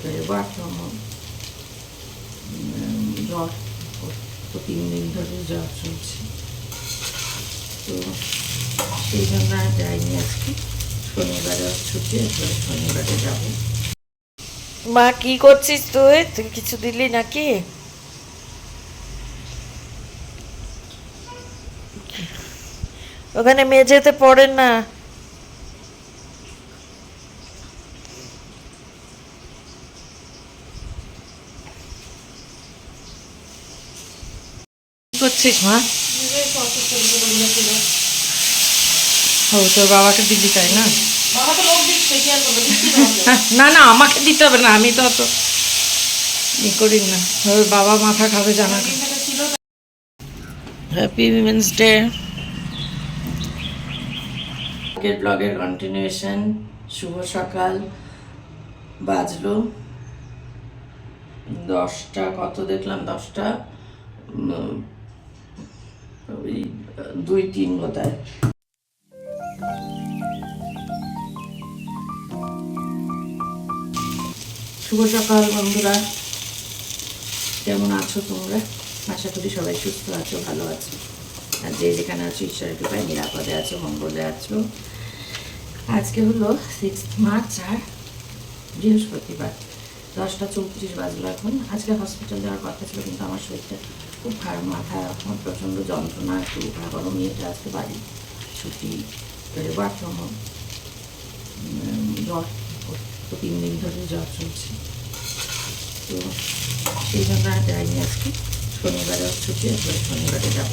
Home জ্বর তো তিন দিন ধরে জ্বর চলছে সেই জন্য আর যাইনি আজকে শনিবারে ছুটি একবারে শনিবারে যাব মা, কি করছিস তুই? তুই কিছু দিলি নাকি? ওখানে মেঝেতে পড়ে না কি করছিস মা? ও তোর বাবাকে দিলি তাই না? না না আমাকে দিতে হবে না আমি তো অত ই করি না। ওর বাবা মাথা খাবে জানা হ্যাপি উইমেন্স ডে ব্লগের কন্টিনিউশন শুভ সকাল। বাজলো দশটা কত দেখলাম দশটা? ওই দুই, তিন বোধহয় শুভ সকাল বন্ধুরা। কেমন আছো তোমরা? আশা করি সবাই সুস্থ আছো, ভালো আছো। আর যে যেখানে আছো, ঈশ্বরের কৃপায়, নিরাপদে আছো, মঙ্গলে আছো। আজকে হলো সিক্স মার্চ আর বৃহস্পতিবার। দশটা চৌত্রিশ বাজলো এখন। আজকে হসপিটাল যাওয়ার কথা ছিল, কিন্তু আমার শরীরটা খুব খারাপ মাথা এখন প্রচণ্ড যন্ত্রণা, একটু ঘা গরম মেয়েটা আজকে বাড়ি ছুটি করে বাথরুম জ্বর, তো তিন দিন ধরে জ্বর চলছে। তো সেই জন্য আর যাইনি আজকে। শনিবারে ছুটি, একবারে শনিবারে যাব।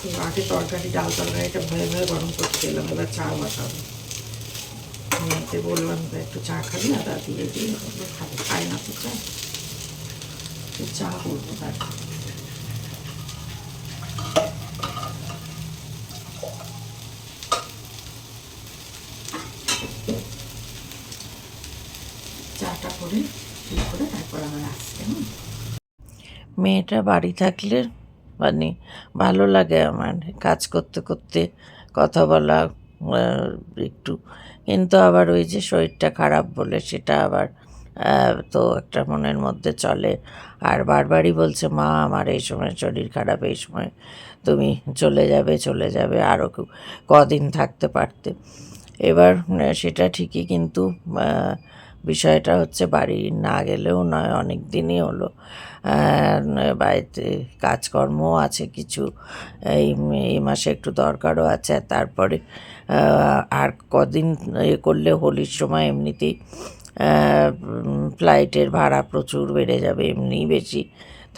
তো আগে তরকারি, ডাল তরকারিটা ভয়ে ভয়ে গরম করতে এলাম, এবার চা বসাবো। বললাম একটু চা খাবি, আদা দিয়ে দিয়ে খাবে। খায় না তো চা। মেয়েটা বাড়ি থাকলে মানে ভালো লাগে আমার কাজ করতে করতে, কথা বলা একটু। কিন্তু আবার ওই যে শরীরটা খারাপ বলে সেটা আবার তো একটা মনের মধ্যে চলে। আর বারবারই বলছে, মা, আমার এই সময় শরীর খারাপ, এই সময় তুমি চলে যাবে চলে যাবে আরও কদিন থাকতে পারতে। এবার সেটা ঠিকই কিন্তু বিষয়টা হচ্ছে বাড়ি না গেলেও নয়, অনেক দিনই হলো। বাড়িতে কাজকর্মও আছে কিছু, এই এই মাসে একটু দরকারও আছে। তারপরে আর কদিন, এ করলে হোলির সময় এমনিতেই ফ্লাইটের ভাড়া প্রচুর বেড়ে যাবে, এমনিই বেশি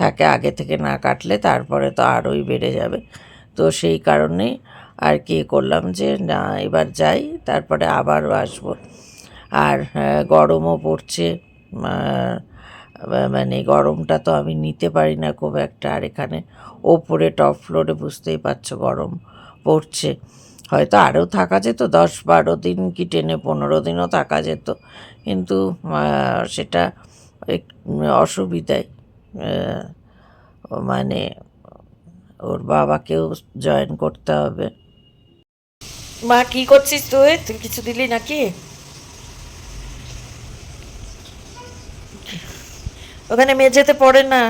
থাকে। আগে থেকে না কাটলে তারপরে তো আরোই বেড়ে যাবে। তো সেই কারণেই আর কি করলাম যে, না, এবার যাই, তারপরে আবারও আসব। আর গরমও পড়ছে। মানে গরমটা তো আমি নিতে পারি না খুব একটা। আর এখানে ওপরে টপ ফ্লোরে বুঝতেই পারছ গরম পড়ছে। হয়তো আরও থাকা যেত, দশ বারো দিন কি টেনে পনেরো দিনও থাকা যেত। কিন্তু সেটা অসুবিধায় মানে ওর বাবাকেও জয়েন করতে হবে। মা, কি করছিস তুই? তুই কিছু দিলি নাকি? ওখানে মেঝেতে পড়ে না।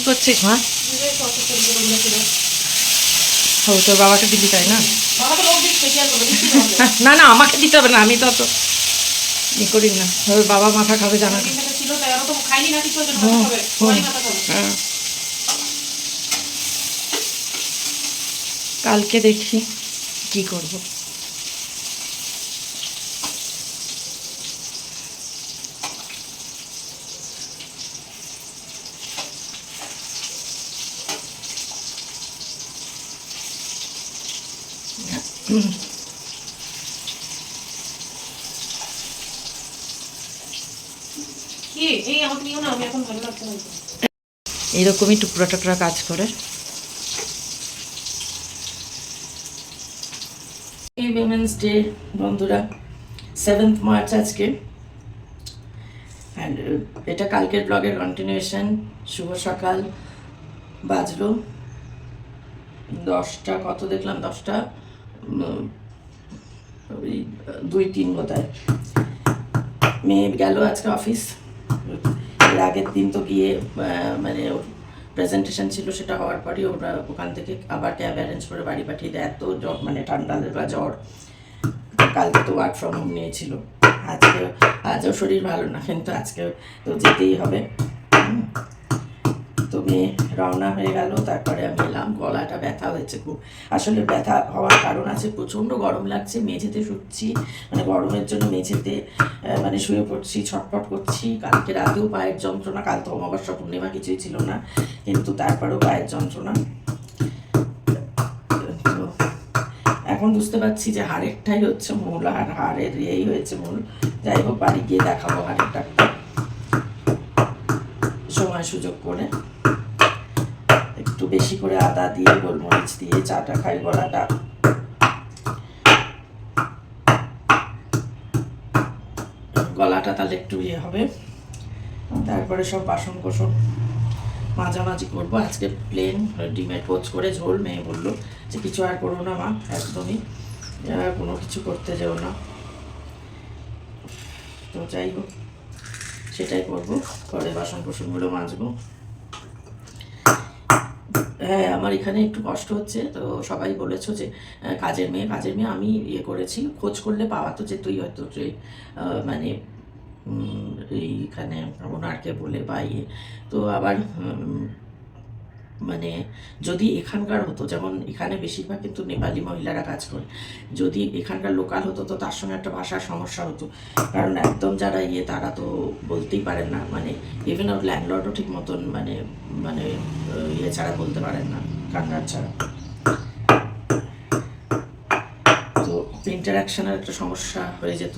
করছিস ও, তোর বাবাকে দিলি তাই না? না না, আমাকে দিতে হবে না, আমি তো অত ই করি না। ওর বাবা মাথা খাবে, জানা। কালকে দেখি কি করব কি এই আমাকে নিও না আমি এখন ভালো লাগছে না এইরকমই টুকরা টুকরা কাজ করে। এই উইমেন্স ডে বন্ধুরা সেভেন্থ মার্চ আজকে। হ্যাঁ এটা কালকের ব্লগের কন্টিনিউশন শুভ সকাল। বাজলো দশটা কত দেখলাম? দশটা ওই, দুই, তিন বোধহয় মেয়ে গেল আজকে অফিস এর আগের দিন তো গিয়ে মানে প্রেজেন্টেশন ছিল, সেটা হওয়ার পরই ওরা ওখান থেকে আবার ক্যাব অ্যারেঞ্জ করে বাড়ি পাঠিয়ে দেয়। এত জ্বর মানে ঠান্ডা বা জ্বর। কালকে তো ওয়ার্ক ফ্রম হোম নিয়েছিল। আজকে, আজও শরীর ভালো না, কিন্তু আজকে তো যেতেই হবে। তো মেয়ে রওনা হয়ে গেল, তারপরে আমি এলাম, গলাটা ব্যথা হয়েছে খুব। আসলে ব্যথা হওয়ার কারণ আছে, প্রচণ্ড গরম লাগছে, মেঝেতে শুচ্ছি মানে গরমের জন্য মেঝেতে মানে শুয়ে পড়ছি, ছটফট করছি। কালকে রাতেও পায়ের যন্ত্রণা, কাল তো অমাবস্যা, পূর্ণিমা কিছুই ছিল না, কিন্তু তারপরেও পায়ের যন্ত্রণা। এখন বুঝতে পারছি যে হাড়েরটাই হচ্ছে মূল, আর হাড়ের ইয়েই হয়েছে মূল। যাই হোক, বাড়ি গিয়ে দেখাবো ডাক্তার সময় সুযোগ করে। বেশি করে আদা দিয়ে, গোলমরিচ দিয়ে, চাটা খাই গলাটা। গলাটা তাহলে একটু ইয়ে হবে। তারপরে সব বাসন কোসন মাঝামাঝি করব। আজকে প্লেন ডিমের পোচ করে ঝোল, মেয়ে বলল যে, কিছু আর করো না মা, একদমই। কোনো কিছু করতে যেও না। তো যাই হোক, সেটাই করব। পরে বাসন কোসনগুলো মাজবো। হ্যাঁ আমার এখানে একটু কষ্ট হচ্ছে। তো সবাই বলেছ যে কাজের মেয়ে কাজের মেয়ে আমি ইয়ে করেছি। খোঁজ করলে পাওয়া তো যেতই হয়তো যে মানে এইখানে ওনারকে বলে বা ইয়ে। তো আবার মানে যদি এখানকার হতো, যেমন এখানে বেশিরভাগ কিন্তু নেপালি মহিলারা কাজ করে, যদি এখানকার লোকাল হতো তো তার সঙ্গে একটা ভাষার সমস্যা হতো। কারণ একদম যারা ইয়ে তারা তো বলতেই পারেন না মানে ইভেন ওর ল্যান্ডলর্ডও ঠিক মতন মানে মানে ইয়ে ছাড়া বলতে পারেন না, কান্নার ছাড়া। তো ইন্টারাকশনের একটা সমস্যা হয়ে যেত।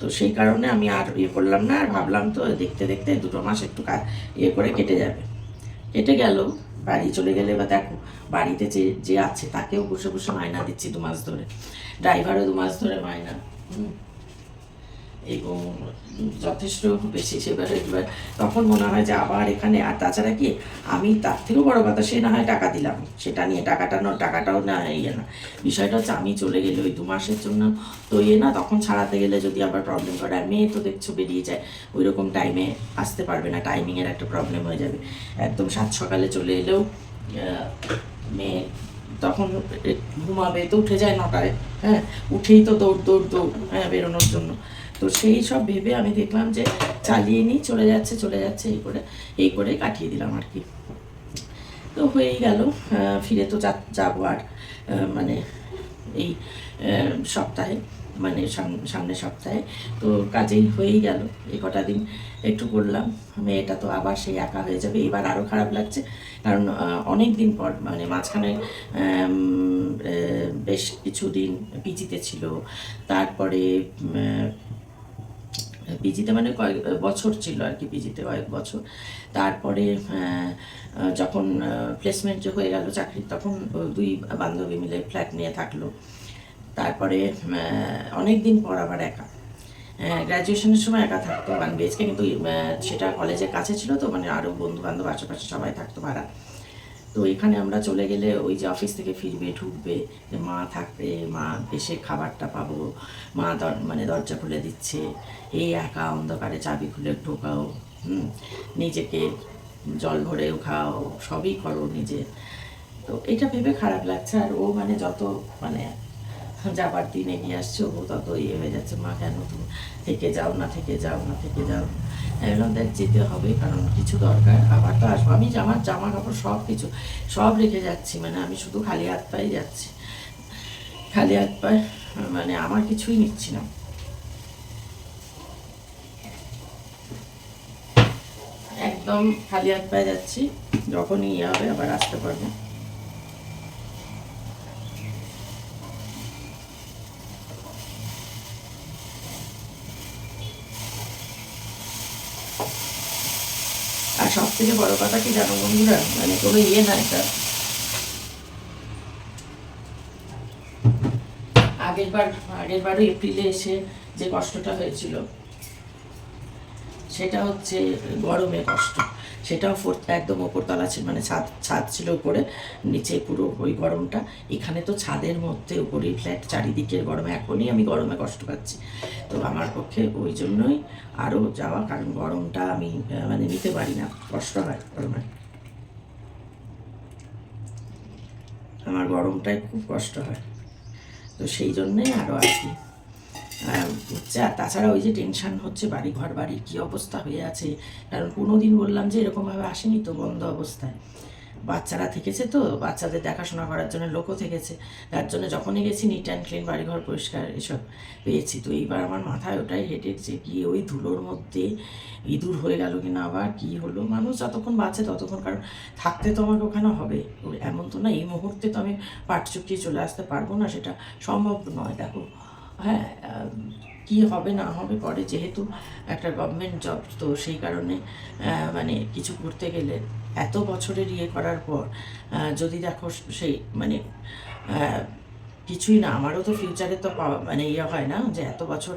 তো সেই কারণে আমি আর ইয়ে করলাম না, আর ভাবলাম তো দেখতে দেখতে দুটো মাস একটু ইয়ে করে কেটে যাবে। কেটে গেল বাড়ি চলে গেলে বা দেখো, বাড়িতে যে যে আছে তাকেও বসে বসে মায়না দিচ্ছি দু মাস ধরে ড্রাইভারও দু মাস ধরে মায়না হুম। এবং যথেষ্ট বেশি সেবার এবার তখন মনে হয় যে আবার এখানে, আর তাছাড়া কি আমি তার থেকেও বড় কথা সে না হয় টাকা দিলাম। সেটা নিয়ে টাকাটা না, টাকাটাও না ইয়ে না। বিষয়টা হচ্ছে আমি চলে গেলে ওই দু মাসের জন্য তো ইয়ে না, তখন ছাড়াতে গেলে যদি আবার প্রবলেম করে, আর মেয়ে তো দেখছ বেরিয়ে যায় ওই রকম টাইমে আসতে পারবে না টাইমিংয়ের একটা প্রবলেম হয়ে যাবে। একদম সাত সকালে চলে এলেও মেয়ে তখন ঘুমাবে তো উঠে যায় নটায় হ্যাঁ? উঠেই তো দৌড় দৌড় দৌড় হ্যাঁ বেরোনোর জন্য। তো সেই সব ভেবে আমি দেখলাম যে চালিয়ে নিই, চলে যাচ্ছে চলে যাচ্ছে, এই করে এই করে কাটিয়ে দিলাম আর কি। তো হয়েই গেল ফিরে তো যাব আর মানে এই সপ্তাহে মানে সাম- সামনের সপ্তাহে। তো কাজেই হয়েই গেল, এই কটা দিন একটু করলাম। মেয়েটা তো আবার সেই একা হয়ে যাবে, এবার আরও খারাপ লাগছে। কারণ অনেক দিন পর মানে মাঝখানে বেশ কিছুদিন পিজিতে ছিল। তারপরে পিজিতে মানে কয়েক বছর ছিল আর কি পিজিতে কয়েক বছর। তারপরে যখন প্লেসমেন্ট হয়ে গেল চাকরি, তখন দুই বান্ধবী মিলে ফ্ল্যাট নিয়ে থাকল। তারপরে অনেক দিন পর আবার একা। গ্র্যাজুয়েশনের সময় একা থাকতো। ওয়ান বিএচকে কিন্তু সেটা কলেজের কাছে ছিল তো মানে আরও বন্ধু বান্ধব আশেপাশে সবাই থাকতো ভাড়া। তো এখানে আমরা চলে গেলে ওই যে অফিস থেকে ফিরবে, ঢুকবে, যে মা থাকবে, মা এসে খাবারটা পাবো, মা মানে দরজা খুলে দিচ্ছে, এই একা অন্ধকারে চাবি খুলে ঢোকাও, হুম, নিজেকে জল ভরেও খাও, সবই করো নিজে। তো এটা ভেবে খারাপ লাগছে, আর ও মানে যত মানে যাবার দিন এগিয়ে আসছে, ও তত ইয়ে হয়ে যাচ্ছে, মা কেন তুমি, থেকে যাও না, থেকে যাও না, থেকে যাও। এরকম দেখ, যেতে হবে, কারণ কিছু দরকার, আবার তো আসব। আমি আমার জামা কাপড় সব কিছু, সব রেখে যাচ্ছি মানে আমি শুধু খালি হাত পায়ে যাচ্ছি। খালি হাত পায়ে মানে আমার কিছুই নিচ্ছি না। একদম খালি হাত পায়ে যাচ্ছি, যখনই ইয়ে হবে আবার আসতে পারব আর সব থেকে বড় কথা কি জানো বন্ধুরা? মানে কোনো ইয়ে না এটা। আগের বার, আগের বারও এপ্রিলে এসে যে কষ্টটা হয়েছিল, সেটা হচ্ছে গরমে কষ্ট। সেটাও ফোর্থ একদম ওপরতলা ছিল মানে ছাদ ছাদ ছিল উপরে, নিচে পুরো ওই গরমটা। এখানে তো ছাদের মধ্যে উপরে ফ্ল্যাট, চারিদিকের গরমে। এখনই আমি গরমে কষ্ট পাচ্ছি। তো আমার পক্ষে ওই জন্যই আরও যাওয়া, কারণ গরমটা আমি মানে নিতে পারি না। কষ্ট হয় গরমে। আমার গরমটাই খুব কষ্ট হয়। তো সেই জন্যই আরও আর কি হচ্ছে তাছাড়া ওই যে টেনশন হচ্ছে বাড়ি ঘর, বাড়ির কী অবস্থা হয়ে আছে। কারণ কোনো দিন বললাম যে এরকমভাবে আসেনি তো বন্ধ অবস্থায়। বাচ্চারা থেকেছে তো, বাচ্চাদের দেখাশোনা করার জন্য লোকও থেকেছে। তার জন্য যখনই গেছি নিট অ্যান্ড ক্লিন বাড়িঘর পরিষ্কার এসব পেয়েছি। তো এইবার আমার মাথায় ওটাই হেঁটেছে কি ওই ধুলোর মধ্যে ইঁদুর হয়ে গেল কিনা আবার, কি হলো? মানুষ যতক্ষণ বাঁচে ততক্ষণ, কারণ থাকতে তো আমাকে ওখানে হবে। এমন তো না, এই মুহূর্তে তো আমি পাট চুকিয়ে চলে আসতে পারব না, সেটা সম্ভব নয়। দেখো হ্যাঁ কী হবে না হবে পরে যেহেতু একটা গভর্নমেন্ট জব তো সেই কারণে মানে কিছু করতে গেলে এত বছরের ইয়ে করার পর যদি দেখো সেই মানে কিছুই না। আমারও তো ফিউচারে তো পাওয়া মানে ইয়ে হয় না যে এত বছর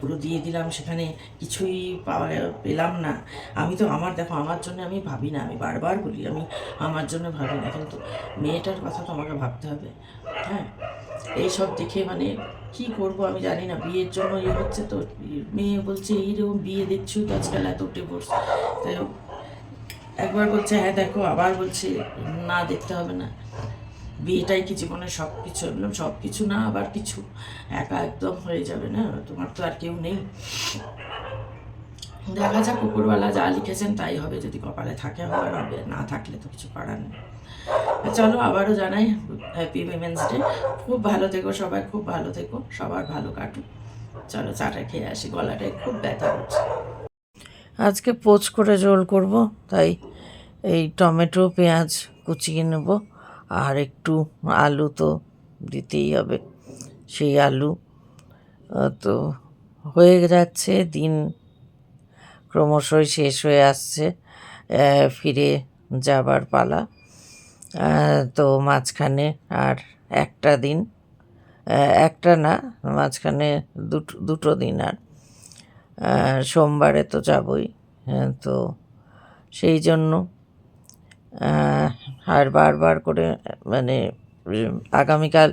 পুরো দিয়ে দিলাম, সেখানে কিছুই পাওয়া পেলাম না। আমি তো, আমার দেখো, আমার জন্য আমি ভাবি না, আমি বারবার বলি, আমি আমার জন্য ভাবি না। কিন্তু মেয়েটার কথা তো আমাকে ভাবতে হবে হ্যাঁ? এইসব দেখে মানে কি করব আমি জানি না। বিয়ের জন্য ইয়ে হচ্ছে তো, মেয়ে বলছে এইরকম বিয়ে দেখছ তো আজকাল এত ডিভোর্স তাই একবার বলছে হ্যাঁ দেখো, আবার বলছে, না, দেখতে হবে না। বিয়েটাই কি জীবনে সব কিছু বললাম সব কিছু না, আবার কিছু। একা একদম হয়ে যাবে না, তোমার তো আর কেউ নেই। দেখা যাক কুকুরওয়ালা যা লিখেছেন তাই হবে, যদি কপালে থাকে হবে হবে, না থাকলে তো কিছু করার নেই। চলো আবারও জানাই হ্যাপি উইমেন্স ডে খুব ভালো থেকো সবাই, খুব ভালো থেকো, সবার ভালো কাটুক। চলো চাটা খেয়ে আসি, গলাটায় খুব ব্যথা হচ্ছে আজকে পোচ করে ঝোল করব, তাই এই টমেটো, পেঁয়াজ কুচিয়ে নেব। আর একটু আলু তো দিতেই হবে। সেই আলু তো হয়ে যাচ্ছে দিন ক্রমশই শেষ হয়ে আসছে ফিরে যাবার পালা। তো মাঝখানে আর একটা দিন একটা না মাঝখানে দুটো দুটো দিন আর। সোমবারে তো যাবই হ্যাঁ, তো সেই জন্য আর বারবার করে মানে আগামীকাল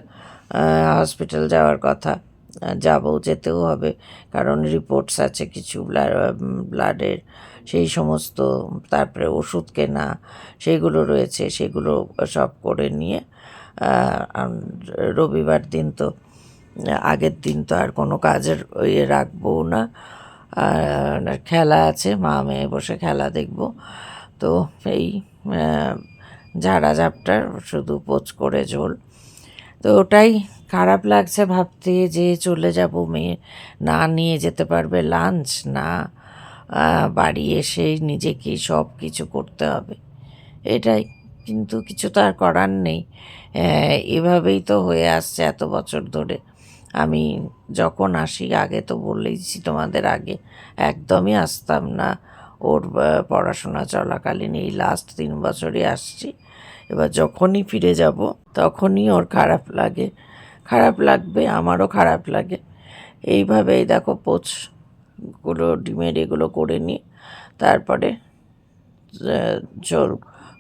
হসপিটাল যাওয়ার কথা যাব, যেতেও হবে। কারণ রিপোর্টস আছে কিছু ব্লাডের, সেই সমস্ত, তারপরে ওষুধ কেনা, সেগুলো রয়েছে, সেগুলো সব করে নিয়ে রবিবার দিন তো, আগের দিন তো আর কোনো কাজের ইয়ে রাখব না। খেলা আছে মা মেয়ে বসে খেলা দেখব। তো এই ঝাড়া ঝাপটার শুধু পোচ করে ঝোল। তো ওটাই খারাপ লাগছে ভাবতে যে চলে যাব মেয়ে। না নিয়ে যেতে পারবে লাঞ্চ না বাড়ি এসে নিজেকেই সব কিছু করতে হবে। এটাই, কিন্তু কিছু তো আর করার নেই। এভাবেই তো হয়ে আসছে এত বছর ধরে। আমি যখন আসি, আগে তো বলেইছি তোমাদের আগে, একদমই আসতাম না। ওর পড়াশোনা চলাকালীন এই লাস্ট তিন বছরই আসছি। এবার যখনই ফিরে যাব, তখনই ওর খারাপ লাগে। খারাপ লাগবে, আমারও খারাপ লাগে। এইভাবেই দেখো পোচগুলো, ডিমের এগুলো করে নিয়ে তারপরে ঝোল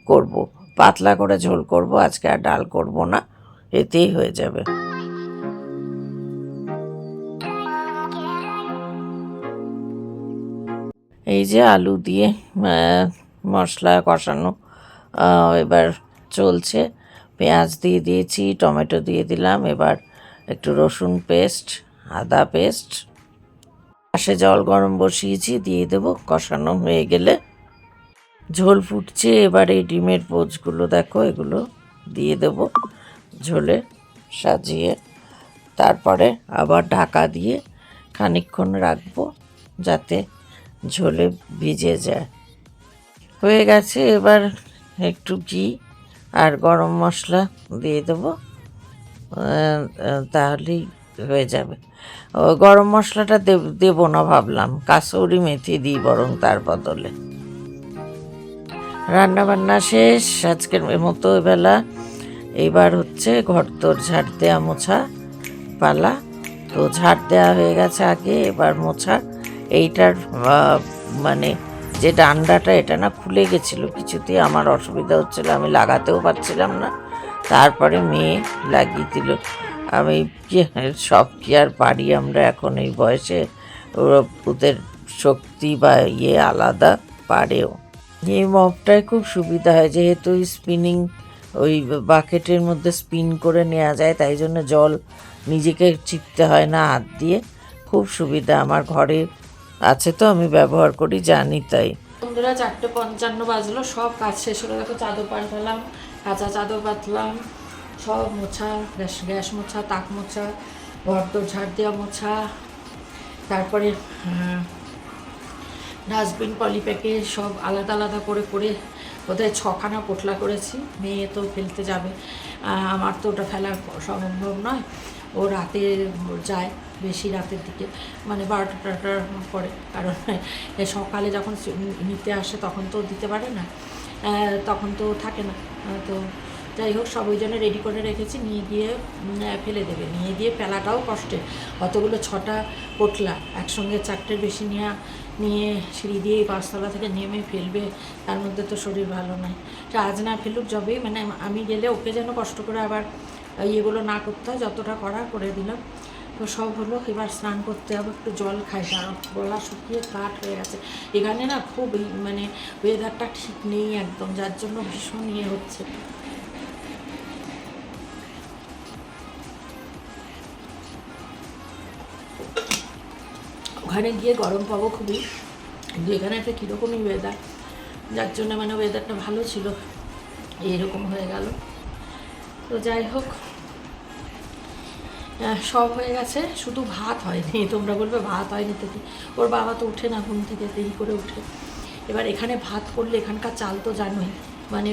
করব। পাতলা করে ঝোল করব, আজকে আর ডাল করব না। এতেই হয়ে যাবে। এই যে আলু দিয়ে মশলা কষানো এবার চলছে। পেঁয়াজ দিয়ে দিয়েছি, টমেটো দিয়ে দিলাম, এবার একটু রসুন পেস্ট, আদা পেস্ট। পাশে জল গরম বসিয়েছি, দিয়ে দেবো, কষানো হয়ে গেলে। ঝোল ফুটছে, এবার এই ডিমের পোচগুলো দেখো, এগুলো দিয়ে দেবো ঝোলে সাজিয়ে। তারপরে আবার ঢাকা দিয়ে খানিকক্ষণ রাখব, যাতে ঝোলে ভিজে যায়। হয়ে গেছে, এবার একটু ঘি আর গরম মশলা দিয়ে দেবো। তাহলেই হয়ে যাবে। গরম মশলাটা দেব- না ভাবলাম। কাসৌরি মেথি দিই বরং তার বদলে। রান্না বান্না শেষ, আজকের মতো বেলা। এবার হচ্ছে ঘর তোর ঝাড় দেওয়া মোছা পালা। তো ঝাড় দেওয়া হয়ে গেছে আগে, এবার মোছা। এইটার মানে যে ডান্ডাটা এটা না খুলে গেছিল। কিছুতেই আমার অসুবিধা হচ্ছিল, আমি লাগাতেও পারছিলাম না। তারপরে মেয়ে লাগিয়ে দিল। আমি সব কি আর পারি আমরা এখন এই বয়সে? ওদের শক্তি বা ইয়ে আলাদা, পারেও। এই মপটায় খুব সুবিধা হয়, যেহেতু স্পিনিং, ওই বাকেটের মধ্যে স্পিন করে নেওয়া যায়, তাই জন্য জল নিজেকে চিপতে হয় না হাত দিয়ে। খুব সুবিধা, আমার ঘরে আছে তো, আমি ব্যবহার করি, জানি তাই। বন্ধুরা, চারটে পঞ্চান্ন বাজলো, সব কাজ শেষ হলো। দেখো, চাদর পাল্টালাম কাঁচা চাদর পাতলাম সব মোছা, গ্যাস গ্যাস মোছা, তাক মোছা ঘর দোর ঝাড় দেওয়া মোছা, তারপরে ডাস্টবিন পলিপ্যাকে সব আলাদা আলাদা করে করে বোধহয় ছখানা পোটলা করেছি। মেয়ে তো ফেলতে যাবে। আমার তো ওটা ফেলা সম্ভব নয়। ও রাতে যায় বেশি রাতের দিকে। মানে বারোটা টাটার পরে। কারণ সকালে যখন নিতে আসে তখন তো দিতে পারে না। তখন তো থাকে না। তো যাই হোক, সব ওই জন্য রেডি করে রেখেছি। নিয়ে গিয়ে ফেলে দেবে। নিয়ে গিয়ে ফেলাটাও কষ্টের অতগুলো ছটা পোটলা একসঙ্গে চারটের বেশি নিয়ে নিয়ে সিঁড়ি দিয়ে পাঁচতলা থেকে নেমে ফেলবে। তার মধ্যে তো শরীর ভালো নয় আজ না ফেলুক, যবেই। মানে আমি গেলে ওকে যেন কষ্ট করে আবার ইয়েগুলো না করতে হয়, যতটা করা করে দিলাম। তো সব হলো, এবার স্নান করতে হবে, একটু জল খাই। কারণ গলা শুকিয়ে কাঠ হয়ে গেছে। এখানে না খুব মানে ওয়েদারটা ঠিক নেই একদম, যার জন্য ভীষণ ইয়ে হচ্ছে। ওখানে গিয়ে গরম পাবো খুবই। কিন্তু এখানে একটা কীরকমই ওয়েদার যার জন্য মানে ওয়েদারটা ভালো ছিল এরকম হয়ে গেল। তো যাই হোক সব হয়ে গেছে, শুধু ভাত হয়নি, তোমরা বলবে ভাত হয়নি তো কি? ওর বাবা তো উঠে না, ঘুম থেকে দেরি করে উঠে। এবার এখানে ভাত করলে এখানকার চাল তো জানোই মানে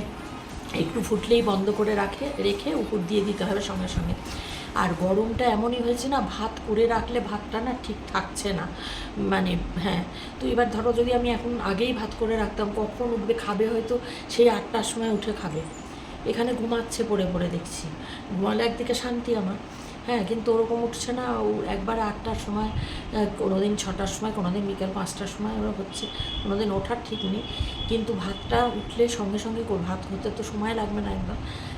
একটু ফুটলেই বন্ধ করে রাখে, রেখে উপর দিয়ে দিতে হবে সঙ্গে সঙ্গে। আর গরমটা এমনই হয়েছে না, ভাত করে রাখলে ভাতটা না ঠিক থাকছে না মানে হ্যাঁ। তো এবার ধরো যদি আমি এখন আগেই ভাত করে রাখতাম, কখন উঠবে, খাবে হয়তো, সেই আটটার সময় উঠে খাবে। এখানে ঘুমাচ্ছে পড়ে পড়ে দেখছি। ঘুমালে একদিকে শান্তি আমার। হ্যাঁ কিন্তু ওরকম উঠছে না। ও একবার আটটার সময় আহ, কোনোদিন ছটার সময় কোনোদিন বিকেল পাঁচটার সময় ওরা হচ্ছে। কোনোদিন ওঠার ঠিক নেই। কিন্তু ভাতটা উঠলে সঙ্গে সঙ্গে ভাত হতে তো সময় লাগবে না একদম।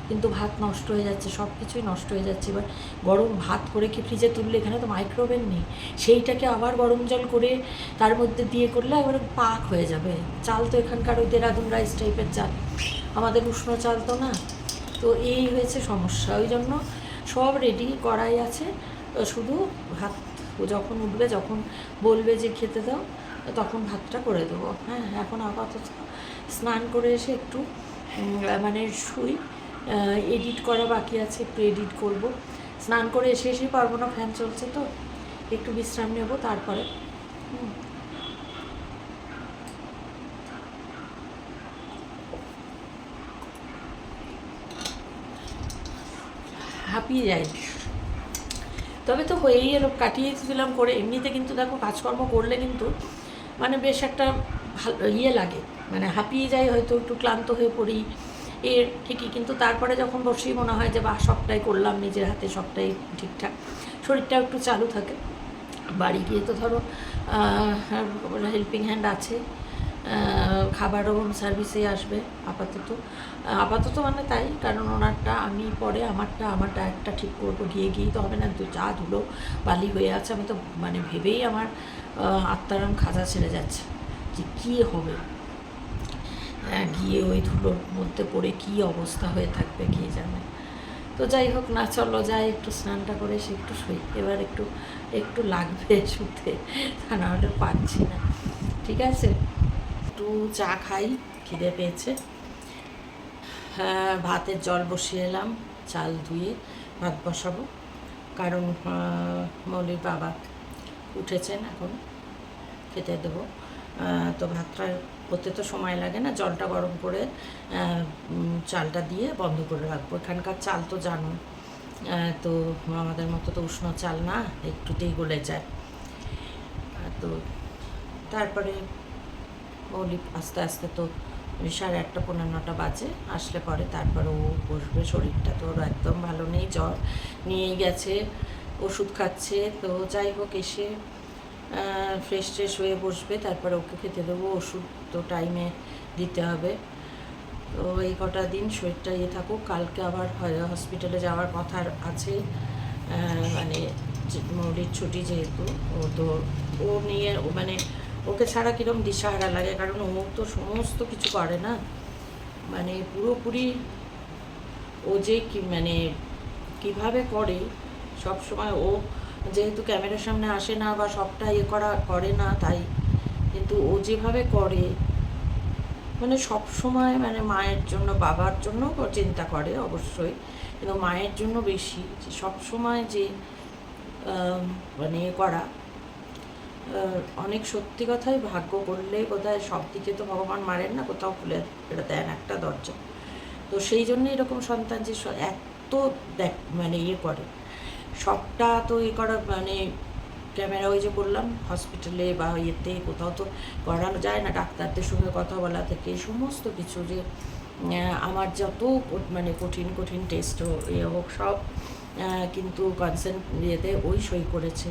কিন্তু ভাত নষ্ট হয়ে যাচ্ছে সব কিছুই নষ্ট হয়ে যাচ্ছে। এবার গরম ভাত করে কি ফ্রিজে তুললে এখানে তো মাইক্রোওভেন নেই? সেইটাকে আবার গরম জল করে তার মধ্যে দিয়ে করলে এবারে পাক হয়ে যাবে। চাল তো এখানকার ওই দেরাদুন রাইস টাইপের চাল। আমাদের উষ্ণ চাল তো না? তো এই হয়েছে সমস্যা। ওই জন্য সব রেডি করাই আছে। শুধু ভাত যখন উঠবে, যখন বলবে যে খেতে দাও, তখন ভাতটা করে দেবো। হ্যাঁ এখন আপাতত স্নান করে এসে একটু মানে শুই। এডিট করা বাকি আছে, একটু এডিট করব। স্নান করে এসে, এসেই পারব না ফ্যান চলছে তো। একটু বিশ্রাম নেব, তারপরে হাঁপিয়ে যায়। তবে তো হয়েই এলো, কাটিয়ে দিলাম করে। এমনিতে কিন্তু দেখো কাজকর্ম করলে কিন্তু মানে বেশ একটা ভালো ইয়ে লাগে। মানে হাঁপিয়ে যাই হয়তো, একটু ক্লান্ত হয়ে পড়ি। এর ঠিকই, কিন্তু তারপরে যখন বসেই মনে হয় যে বা সবটাই করলাম, নিজের হাতে সবটাই ঠিকঠাক। শরীরটা একটু চালু থাকে। বাড়ি গিয়ে তো ধরো হেল্পিং হ্যান্ড আছে। খাবারও সার্ভিসে আসবে আপাতত। আপাতত মানে তাই কারণ ওনারটা আমি পরে আমারটা আমার ডায়েটটা ঠিক করব গিয়ে গিয়েই তো হবে না চা ধুলো বালি হয়ে আছে আমি তো মানে ভেবেই আমার আত্মারাম খাজা ছেড়ে যাচ্ছে যে কী হবে? হ্যাঁ, গিয়ে ওই ধুলোর মধ্যে পড়ে কী অবস্থা হয়ে থাকবে কে জানে। তো যাই হোক না চলো যাই একটু স্নানটা করে সে একটু শুই এবার একটু একটু লাগবে শুতে তা না হলে পাচ্ছি না। ঠিক আছে? একটু চা খাই, খিদে পেয়েছে। হ্যাঁ ভাতের জল বসিয়ে এলাম, চাল ধুয়ে ভাত বসাবো। কারণ মৌলির বাবা উঠেছেন এখন, খেতে দেবো। তো ভাতটা করতে তো সময় লাগে না, জলটা গরম করে চালটা দিয়ে বন্ধ করে রাখব। এখানকার চাল তো জানো তো আমাদের মতো তো উষ্ণ চাল না, একটুতেই গলে যায়। তো তারপরে মৌলিক আস্তে আস্তে তো সাড়ে আটটা পনেরো নটা বাজে। আসলে পরে তারপর ও বসবে শরীরটা। তো ওর একদম ভালো নেই, জ্বর নিয়েই গেছে, ওষুধ খাচ্ছে। তো যাই হোক, এসে ফ্রেশ ট্রেশ হয়ে বসবে। তারপরে ওকে খেতে দেবো। ওষুধ তো টাইমে দিতে হবে। তো এই কটা দিন শরীরটা ইয়ে থাকুক। কালকে আবার হসপিটালে যাওয়ার কথা আছে। মানে মৌরির ছুটি যেহেতু, ও তো, ও নিয়ে মানে ওকে ছাড়া কীরকম দিশাহারা লাগে? কারণ ও তো সমস্ত কিছু করে না। মানে পুরোপুরি ও যে কি মানে কীভাবে করে, সব সময় ও যেহেতু ক্যামেরার সামনে আসে না বা সবটা ইয়ে করা করে না তাই, কিন্তু ও যেভাবে করে মানে সব সময় মানে মায়ের জন্য, বাবার জন্য চিন্তা করে অবশ্যই। কিন্তু মায়ের জন্য বেশি, সব সময় যে মানে এ করা অনেক সত্যি কথাই ভাগ্য করলে কোথায় সব দিকে তো ভগবান মারেন না, কোথাও খুলে এটা দেন একটা দরজা। তো সেই জন্য এরকম সন্তান যে এত দেখ মানে ইয়ে করে। সবটা তো ইয়ে করা মানে ক্যামেরা ওই যে বললাম হসপিটালে বা ইয়েতে কোথাও তো করানো যায় না, ডাক্তারদের সঙ্গে কথা বলা থেকে, সমস্ত কিছু যে আমার যত মানে কঠিন কঠিন টেস্ট হোক ইয়ে হোক, সব কিন্তু কনসেন্ট ইয়েতে ওই সই করেছে।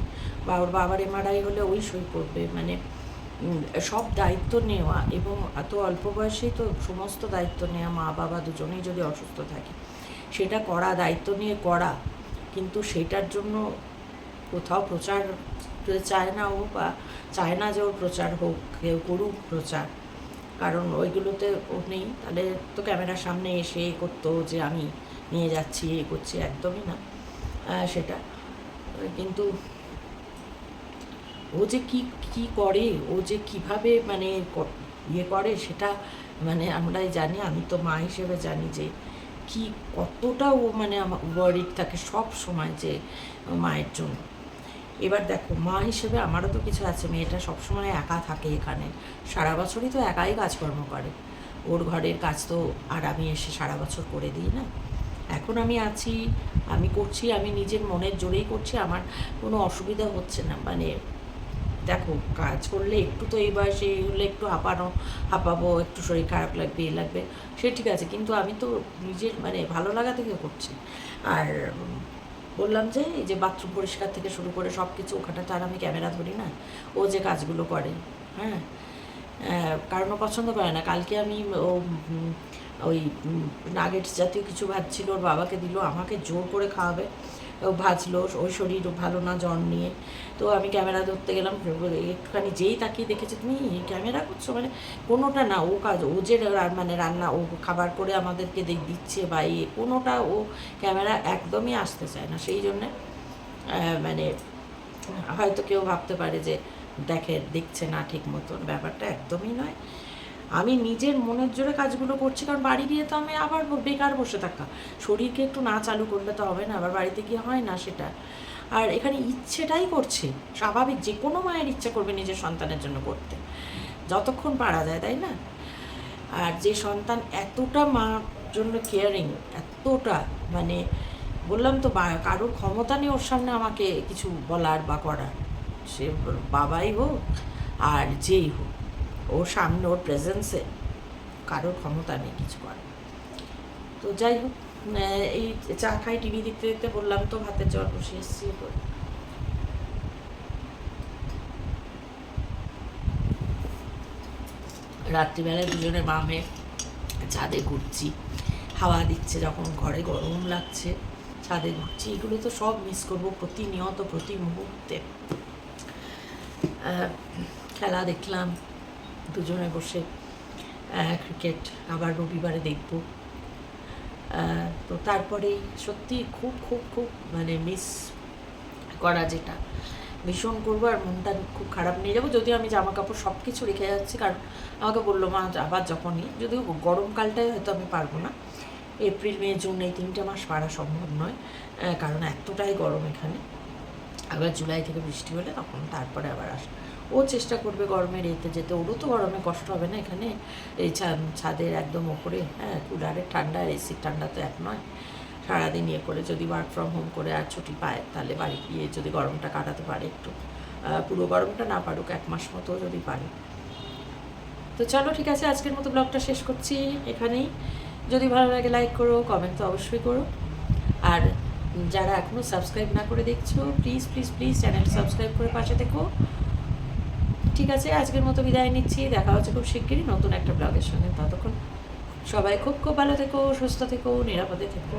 বা ওর বাবার এমআরআই হলে ওই সই করবে। মানে সব দায়িত্ব নেওয়া এবং এত অল্প বয়সেই তো সমস্ত দায়িত্ব নেওয়া মা, বাবা দুজনেই যদি অসুস্থ থাকে, সেটা করা, দায়িত্ব নিয়ে করা। কিন্তু সেটার জন্য কোথাও প্রচার চায় না ও বা চায় না যে ওর প্রচার হোক, কেউ করুক প্রচার। কারণ ওইগুলোতে ও নেই। তাহলে তো ক্যামেরার সামনে এসে করতো যে আমি নিয়ে যাচ্ছি, এ করছি, একদমই না। সেটা কিন্তু ও যে কি কি করে, ও যে কীভাবে মানে ইয়ে করে সেটা মানে আমরাই জানি। আমি তো মা হিসেবে জানি যে কি কতটা ও মানে ওয়ারিড থাকে সব সময় যে মায়ের জন্য। এবার দেখো, মা হিসেবে আমারও তো কিছু আছে। মেয়েটা সবসময় একা থাকে এখানে। সারা বছরই তো একাই কাজকর্ম করে। ওর ঘরের কাজ তো আর আমি এসে সারা বছর করে দিই না। এখন আমি আছি, আমি করছি, আমি নিজের মনের জোরেই করছি, আমার কোনো অসুবিধা হচ্ছে না। মানে দেখো, কাজ করলে একটু তো এই বয়সে হলে একটু হাঁপানো, হাঁপাবো, একটু শরীর খারাপ লাগবে, এ লাগবে, সে ঠিক আছে। কিন্তু আমি তো নিজের মানে ভালো লাগা থেকে করছি। আর বললাম যে, এই যে বাথরুম পরিষ্কার থেকে শুরু করে সব কিছু ওখানে তো আর আমি ক্যামেরা ধরি না, ও যে কাজগুলো করে হ্যাঁ? কারণ পছন্দ করে না। কালকে আমি ও ওই নাগেটস জাতীয় কিছু ভাজছিল ওর বাবাকে দিল, আমাকে জোর করে খাওয়াবে। ও ভাজলো ওই শরীর ভালো না, জ্বর নিয়ে। তো আমি ক্যামেরা ধরতে গেলাম একটুখানি যেই তাকিয়ে দেখেছি, তুমি ক্যামেরা করছ? মানে কোনোটা না, ও কাজ, ও যে মানে রান্না, ও খাবার করে আমাদেরকে দেখ- দিচ্ছে বা এ, কোনোটা ও ক্যামেরা একদমই আসতে চায় না। সেই জন্যে মানে হয়তো কেউ ভাবতে পারে যে, দেখে, দেখছে না ঠিক মতন, ব্যাপারটা একদমই নয়। আমি নিজের মনের জোরে কাজগুলো করছি, কারণ বাড়ি গিয়ে তো আমি আবার বেকার বসে থাকা। শরীরকে একটু না চালু করলে তো হবে না, আবার বাড়িতে গিয়ে হয় না সেটা। আর এখানে ইচ্ছেটাই করছে, স্বাভাবিক যে কোনো মায়ের ইচ্ছা করবে নিজের সন্তানের জন্য করতে। যতক্ষণ পারা যায়, তাই না? আর যে সন্তান এতটা মার জন্য কেয়ারিং এতটা মানে বললাম তো কারোর ক্ষমতা নেই ওর সামনে আমাকে কিছু বলার বা করার। সে বাবাই হোক আর যেই হোক। ওর সামনে ওর প্রেজেন্সে কারোর ক্ষমতা নেই কিছু করার। তো যাই হোক এই চা খাই টিভি দেখতে দেখতে বললাম তো ভাতের জল বসে এসেছি রাত্রিবেলায় দুজনে মা মেয়ে ছাদে ঘুরছি। হাওয়া দিচ্ছে যখন, ঘরে গরম লাগছে, ছাদে ঘুরছি। এগুলো তো সব মিস করব প্রতিনিয়ত, প্রতি মুহূর্তে। খেলা দেখলাম দুজনে বসে ক্রিকেট আবার রবিবারে দেখব। তো তারপরেই সত্যি খুব খুব খুব মানে মিস করা যেটা। ভীষণ করব আর মনটা খুব খারাপ নিয়ে যাব। যদিও আমি জামা কাপড় সব কিছু রেখে যাচ্ছি, কারণ আমাকে বলল, মা আবার যখনই যদিও গরমকালটাই হয়তো আমি পারব না। এপ্রিল, মে, জুন এই তিনটে মাস পারা সম্ভব নয় কারণ এতটাই গরম এখানে। আবার জুলাই থেকে বৃষ্টি হলে তখন তারপরে আবার আস ও চেষ্টা করবে গরমের এতে যেতে। ওরও তো গরমে কষ্ট হবে না এখানে। এই ছাদের একদম ওপরে হ্যাঁ কুলারের ঠান্ডা এসির ঠান্ডা তো এক নয়। সারাদিন ইয়ে করে যদি ওয়ার্ক ফ্রম হোম করে আর ছুটি পায়, তাহলে বাড়ি গিয়ে যদি গরমটা কাটাতে পারে একটু। পুরো গরমটা না পারুক, এক মাস মতো যদি পারে। তো চলো, ঠিক আছে, আজকের মতো ব্লগটা শেষ করছি এখানেই। যদি ভালো লাগে লাইক করো কমেন্ট তো অবশ্যই করো। আর যারা এখনও সাবস্ক্রাইব না করে দেখছ please please please channel subscribe করে পাশে দেখো ঠিক আছে, আজকের মতো বিদায় নিচ্ছি। দেখা হচ্ছে খুব শিগগিরই নতুন একটা ব্লগের সঙ্গে। ততক্ষণ সবাই খুব খুব ভালো থেকো, সুস্থ থেকো, নিরাপদে থেকো।